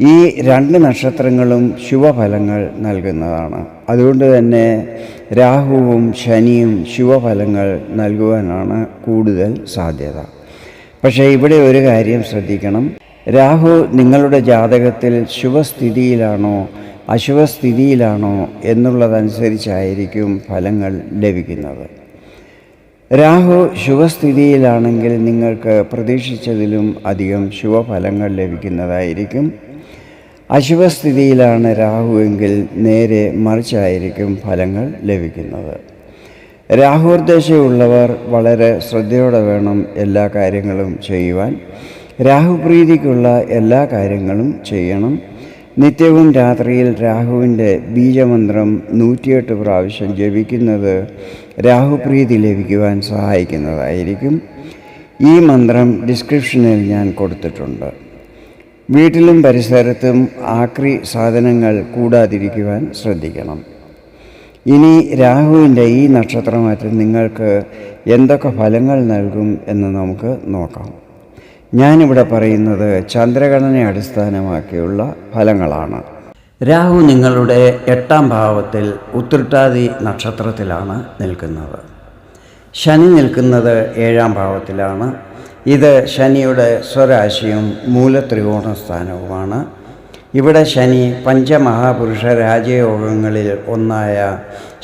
ഈ രണ്ട് നക്ഷത്രങ്ങളും ശുഭഫലങ്ങൾ നൽകുന്നതാണ്. അതുകൊണ്ട് തന്നെ രാഹുവും ശനിയും ശുഭഫലങ്ങൾ നൽകുവാനാണ് കൂടുതൽ സാധ്യത. പക്ഷേ ഇവിടെ ഒരു കാര്യം ശ്രദ്ധിക്കണം. രാഹു നിങ്ങളുടെ ജാതകത്തിൽ ശുഭസ്ഥിതിയിലാണോ അശുഭസ്ഥിതിയിലാണോ എന്നുള്ളതനുസരിച്ചായിരിക്കും ഫലങ്ങൾ ലഭിക്കുന്നത്. രാഹു ശുഭസ്ഥിതിയിലാണെങ്കിൽ നിങ്ങൾക്ക് പ്രതീക്ഷിച്ചതിലും അധികം ശുഭഫലങ്ങൾ ലഭിക്കുന്നതായിരിക്കും. അശുഭസ്ഥിതിയിലാണ് രാഹുവെങ്കിൽ നേരെ മറിച്ചായിരിക്കും ഫലങ്ങൾ ലഭിക്കുന്നത്. രാഹുർദ്ദേശമുള്ളവർ വളരെ ശ്രദ്ധയോടെ വേണം എല്ലാ കാര്യങ്ങളും ചെയ്യുവാൻ. രാഹുപ്രീതിക്കുള്ള എല്ലാ കാര്യങ്ങളും ചെയ്യണം. നിത്യവും രാത്രിയിൽ രാഹുവിന്റെ ബീജമന്ത്രം നൂറ്റിയെട്ട് പ്രാവശ്യം ജപിക്കുന്നത് രാഹുപ്രീതി ലഭിക്കുവാൻ സഹായിക്കുന്നതായിരിക്കും. ഈ മന്ത്രം ഡിസ്ക്രിപ്ഷനിൽ ഞാൻ കൊടുത്തിട്ടുണ്ട്. വീട്ടിലും പരിസരത്തും ആക്രി സാധനങ്ങൾ കൂടാതിരിക്കുവാൻ ശ്രദ്ധിക്കണം. ഇനി രാഹുവിന്റെ ഈ നക്ഷത്രമാറ്റം നിങ്ങൾക്ക് എന്തൊക്കെ ഫലങ്ങൾ നൽകും എന്ന് നമുക്ക് നോക്കാം. ഞാനിവിടെ പറയുന്നത് ചന്ദ്രഗണനെ അടിസ്ഥാനമാക്കിയുള്ള ഫലങ്ങളാണ്. രാഹു നിങ്ങളുടെ എട്ടാം ഭാവത്തിൽ ഉത്രട്ടാതി നക്ഷത്രത്തിലാണ് നിൽക്കുന്നത്. ശനി നിൽക്കുന്നത് ഏഴാം ഭാവത്തിലാണ്. ഇത് ശനിയുടെ സ്വരാശിയും മൂലത്രികോണ സ്ഥാനവുമാണ്. ഇവിടെ ശനി പഞ്ചമഹാപുരുഷ രാജയോഗങ്ങളിൽ ഒന്നായ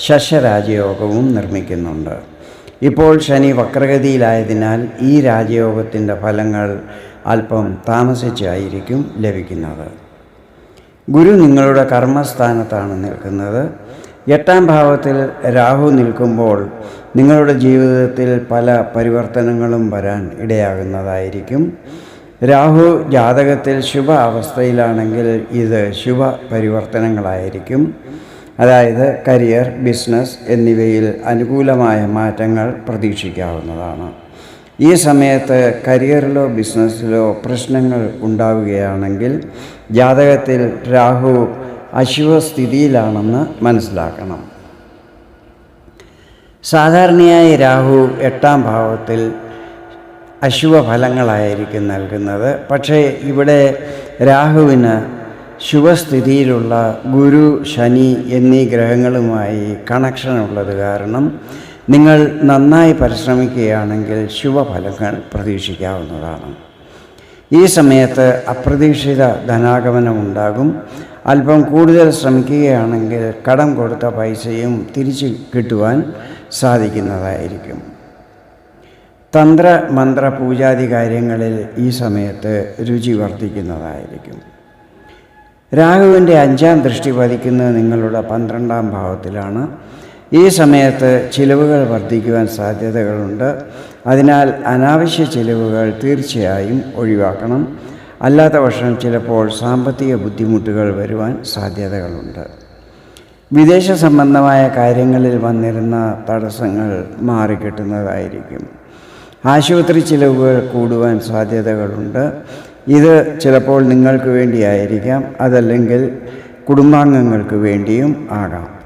ശശരാജയോഗവും നിർമ്മിക്കുന്നുണ്ട്. ഇപ്പോൾ ശനി വക്രഗതിയിലായതിനാൽ ഈ രാജയോഗത്തിന്റെ ഫലങ്ങൾ അല്പം താമസിച്ചായിരിക്കും ലഭിക്കുന്നത്. ഗുരു നിങ്ങളുടെ കർമ്മസ്ഥാനത്താണ് നിൽക്കുന്നത്. എട്ടാം ഭാവത്തിൽ രാഹു നിൽക്കുമ്പോൾ നിങ്ങളുടെ ജീവിതത്തിൽ പല പരിവർത്തനങ്ങളും വരാൻ ഇടയാകുന്നതായിരിക്കും. രാഹു ജാതകത്തിൽ ശുഭ അവസ്ഥയിലാണെങ്കിൽ ഇത് ശുഭ പരിവർത്തനങ്ങളായിരിക്കും. അതായത് കരിയർ ബിസിനസ് എന്നിവയിൽ അനുകൂലമായ മാറ്റങ്ങൾ പ്രതീക്ഷിക്കാവുന്നതാണ്. ഈ സമയത്ത് കരിയറിലോ ബിസിനസ്സിലോ പ്രശ്നങ്ങൾ ഉണ്ടാവുകയാണെങ്കിൽ ജാതകത്തിൽ രാഹു അശുഭസ്ഥിതിയിലാണെന്ന് മനസ്സിലാക്കണം. സാധാരണയായി രാഹു എട്ടാം ഭാവത്തിൽ അശുഭ ഫലങ്ങളായിരിക്കും നൽകുന്നത്. പക്ഷേ ഇവിടെ രാഹുവിന് ശുഭസ്ഥിതിയിലുള്ള ഗുരു ശനി എന്നീ ഗ്രഹങ്ങളുമായി കണക്ഷൻ ഉള്ളത് കാരണം നിങ്ങൾ നന്നായി പരിശ്രമിക്കുകയാണെങ്കിൽ ശുഭഫലങ്ങൾ പ്രതീക്ഷിക്കാവുന്നതാണ്. ഈ സമയത്ത് അപ്രതീക്ഷിത ധനാഗമനം ഉണ്ടാകും അല്പം കൂടുതൽ ശ്രമിക്കുകയാണെങ്കിൽ കടം കൊടുത്ത പൈസയും തിരിച്ചു കിട്ടുവാൻ സാധിക്കുന്നതായിരിക്കും. തന്ത്ര മന്ത്ര പൂജാതി കാര്യങ്ങളിൽ ഈ സമയത്ത് രുചി വർദ്ധിക്കുന്നതായിരിക്കും. രാഹുവിന്റെ അഞ്ചാം ദൃഷ്ടി പതിക്കുന്നത് നിങ്ങളുടെ പന്ത്രണ്ടാം ഭാവത്തിലാണ്. ഈ സമയത്ത് ചിലവുകൾ വർദ്ധിക്കുവാൻ സാധ്യതകളുണ്ട്. അതിനാൽ അനാവശ്യ ചിലവുകൾ തീർച്ചയായും ഒഴിവാക്കണം. അല്ലാത്ത പക്ഷം ചിലപ്പോൾ സാമ്പത്തിക ബുദ്ധിമുട്ടുകൾ വരുവാൻ സാധ്യതകളുണ്ട്. വിദേശ സംബന്ധമായ കാര്യങ്ങളിൽ വന്നിരുന്ന തടസ്സങ്ങൾ മാറിക്കിട്ടുന്നതായിരിക്കും. ആശുപത്രി ചിലവുകൾ കൂടുവാൻ സാധ്യതകളുണ്ട്. ഇത് ചിലപ്പോൾ നിങ്ങൾക്ക് വേണ്ടിയായിരിക്കാം. അതല്ലെങ്കിൽ കുടുംബാംഗങ്ങൾക്ക് വേണ്ടിയും ആകാം.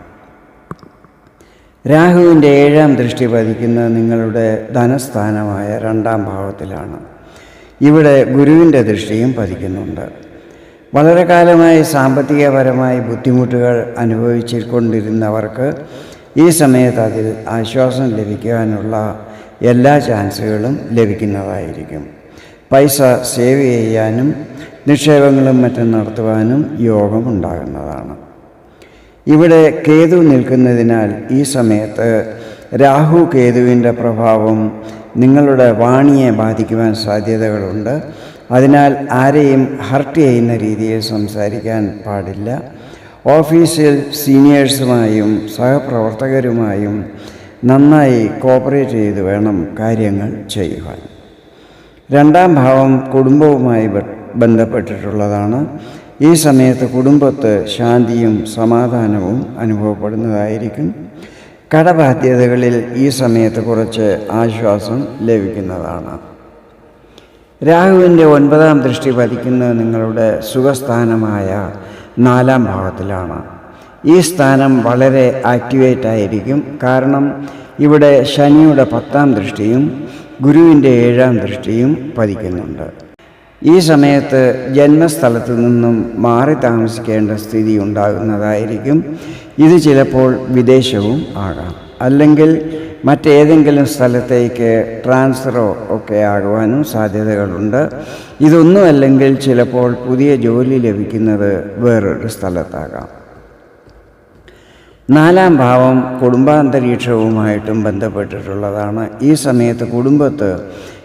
രാഹുവിന്റെ ഏഴാം ദൃഷ്ടി പതിക്കുന്നത് നിങ്ങളുടെ ധനസ്ഥാനമായ രണ്ടാം ഭാവത്തിലാണ്. ഇവിടെ ഗുരുവിന്റെ ദൃഷ്ടിയും പതിക്കുന്നുണ്ട്. വളരെ കാലമായി സാമ്പത്തികപരമായി ബുദ്ധിമുട്ടുകൾ അനുഭവിച്ചുകൊണ്ടിരുന്നവർക്ക് ഈ സമയത്ത് അതിൽ ആശ്വാസം ലഭിക്കുവാനുള്ള എല്ലാ ചാൻസുകളും ലഭിക്കുന്നതായിരിക്കും. പൈസ സേവ് ചെയ്യാനും നിക്ഷേപങ്ങളും മറ്റും നടത്തുവാനും യോഗമുണ്ടാകുന്നതാണ്. ഇവിടെ കേതു നിൽക്കുന്നതിനാൽ ഈ സമയത്ത് രാഹു കേതുവിന്റെ പ്രഭാവം നിങ്ങളുടെ വാണിയെ ബാധിക്കുവാൻ സാധ്യതകളുണ്ട്. അതിനാൽ ആരെയും ഹർട്ട് ചെയ്യുന്ന രീതിയിൽ സംസാരിക്കാൻ പാടില്ല. ഓഫീസിൽ സീനിയേഴ്സുമായും സഹപ്രവർത്തകരുമായും നന്നായി കോപ്പറേറ്റ് ചെയ്ത് വേണം കാര്യങ്ങൾ ചെയ്യുവാൻ. രണ്ടാം ഭാവം കുടുംബവുമായി ബന്ധപ്പെട്ടിട്ടുള്ളതാണ്. ഈ സമയത്ത് കുടുംബത്ത് ശാന്തിയും സമാധാനവും അനുഭവപ്പെടുന്നതായിരിക്കും. കടബാധ്യതകളിൽ ഈ സമയത്ത് കുറച്ച് ആശ്വാസം ലഭിക്കുന്നതാണ്. രാഹുവിന്റെ ഒൻപതാം ദൃഷ്ടി പതിക്കുന്നത് നിങ്ങളുടെ സുഖസ്ഥാനമായ നാലാം ഭാവത്തിലാണ്. ഈ സ്ഥാനം വളരെ ആക്ടിവേറ്റ് ആയിരിക്കും. കാരണം ഇവിടെ ശനിയുടെ പത്താം ദൃഷ്ടിയും ഗുരുവിന്റെ ഏഴാം ദൃഷ്ടിയും പതിക്കുന്നുണ്ട്. ഈ സമയത്ത് ജന്മസ്ഥലത്ത് നിന്നും മാറി താമസിക്കേണ്ട സ്ഥിതി ഉണ്ടാകുന്നതായിരിക്കും. ഇത് ചിലപ്പോൾ വിദേശവും ആകാം. അല്ലെങ്കിൽ മറ്റേതെങ്കിലും സ്ഥലത്തേക്ക് ട്രാൻസ്ഫറോ ഒക്കെ ആകുവാനും സാധ്യതകളുണ്ട്. ഇതൊന്നും അല്ലെങ്കിൽ ചിലപ്പോൾ പുതിയ ജോലി ലഭിക്കുന്നത് വേറൊരു സ്ഥലത്താകാം. നാലാം ഭാവം കുടുംബാന്തരീക്ഷവുമായിട്ടും ബന്ധപ്പെട്ടിട്ടുള്ളതാണ്. ഈ സമയത്ത് കുടുംബത്ത്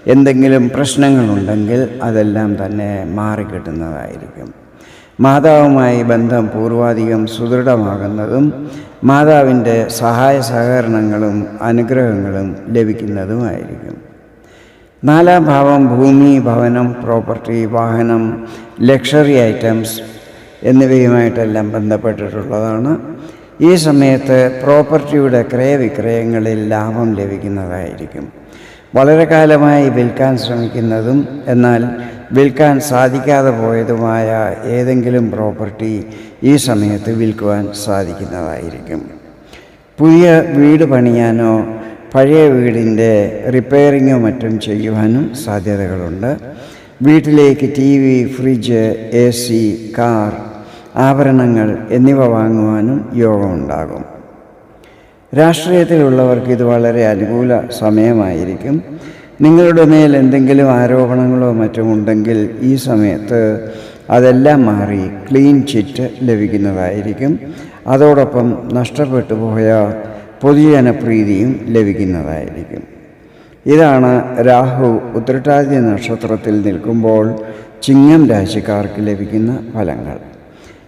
എന്തെങ്കിലും പ്രശ്നങ്ങളുണ്ടെങ്കിൽ അതെല്ലാം തന്നെ മാറിക്കിട്ടുന്നതായിരിക്കും. മാതാവുമായി ബന്ധം പൂർവാധികം സുദൃഢമാകുന്നതും മാതാവിന്റെ സഹായ സഹകരണങ്ങളും അനുഗ്രഹങ്ങളും ലഭിക്കുന്നതുമായിരിക്കും. നാലാം ഭാവം ഭൂമി ഭവനം പ്രോപ്പർട്ടി വാഹനം ലക്ഷറി ഐറ്റംസ് എന്നിവയുമായിട്ടെല്ലാം ബന്ധപ്പെട്ടിട്ടുള്ളതാണ്. ഈ സമയത്ത് പ്രോപ്പർട്ടിയുടെ ക്രയവിക്രയങ്ങളിൽ ലാഭം ലഭിക്കുന്നതായിരിക്കും. വളരെ കാലമായി വിൽക്കാൻ ശ്രമിക്കുന്നതും എന്നാൽ വിൽക്കാൻ സാധിക്കാതെ പോയതുമായ ഏതെങ്കിലും പ്രോപ്പർട്ടി ഈ സമയത്ത് വിൽക്കുവാൻ സാധിക്കുന്നതായിരിക്കും. പുതിയ വീട് പണിയാനോ പഴയ വീടിന്റെ റിപ്പയറിങ്ങോ മറ്റും ചെയ്യുവാനും സാധ്യതകളുണ്ട്. വീട്ടിലേക്ക് T V fridge A C car ആഭരണങ്ങൾ എന്നിവ വാങ്ങുവാനും യോഗമുണ്ടാകും. രാഷ്ട്രീയത്തിലുള്ളവർക്ക് ഇത് വളരെ അനുകൂല സമയമായിരിക്കും. നിങ്ങളുടെ മേൽ എന്തെങ്കിലും ആരോപണങ്ങളോ മറ്റും ഉണ്ടെങ്കിൽ ഈ സമയത്ത് അതെല്ലാം മാറി ക്ലീൻ ചിറ്റ് ലഭിക്കുന്നതായിരിക്കും. അതോടൊപ്പം നഷ്ടപ്പെട്ടു പോയ പൊതുജനപ്രീതിയും ലഭിക്കുന്നതായിരിക്കും. ഇതാണ് രാഹു ഉത്രട്ടാതി നക്ഷത്രത്തിൽ നിൽക്കുമ്പോൾ ചിങ്ങം രാശിക്കാർക്ക് ലഭിക്കുന്ന ഫലങ്ങൾ.